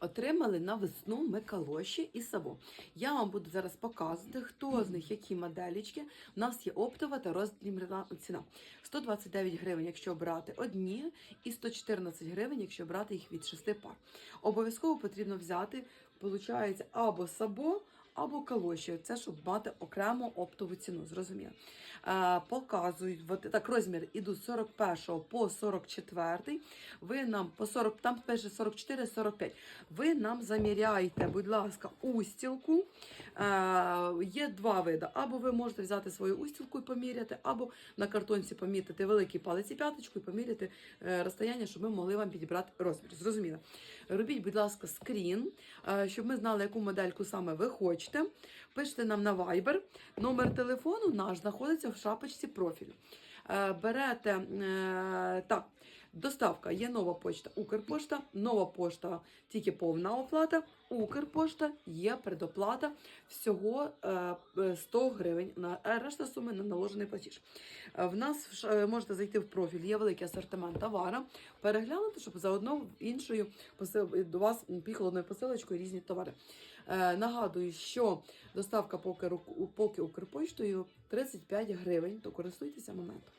Отримали на весну ми калоші і саву. Я вам буду зараз показувати, хто з них які моделічки. У нас є оптова та роздрібна ціна. 129 гривень, якщо брати одні, і 114 гривень, якщо брати їх від 6 пар. Обов'язково потрібно взяти, виходить, або сабо, або калоші. Це щоб мати окремо оптову ціну. Зрозуміло. Е, показують, так, розмір ідуть з 41 по 44. Ви нам по 40, там пише 44-45. Ви нам заміряєте, будь ласка, устілку. Е, є два види. Або ви можете взяти свою устілку і поміряти, або на картонці помітити великий палець і п'яточку і поміряти е, розстояння, щоб ми могли вам підібрати розмір. Зрозуміло. Робіть, будь ласка, скрін, щоб ми знали, яку модельку саме ви хочете. Пишете нам на Viber. Номер телефону наш знаходиться в шапочці профілю. Е, Берете е, так, доставка є нова почта, Укрпошта, нова пошта тільки повна оплата. Укрпошта є предоплата всього е, е, 100 гривень. На а решта суми на наложений платіж. Е, В нас е, можете зайти в профіль, є великий асортимент товару, переглянути, щоб заодно іншою до вас одною посилочкою різні товари. Е, Нагадую, що доставка поки Укрпоштою 35 гривень, то користуйтеся моментом.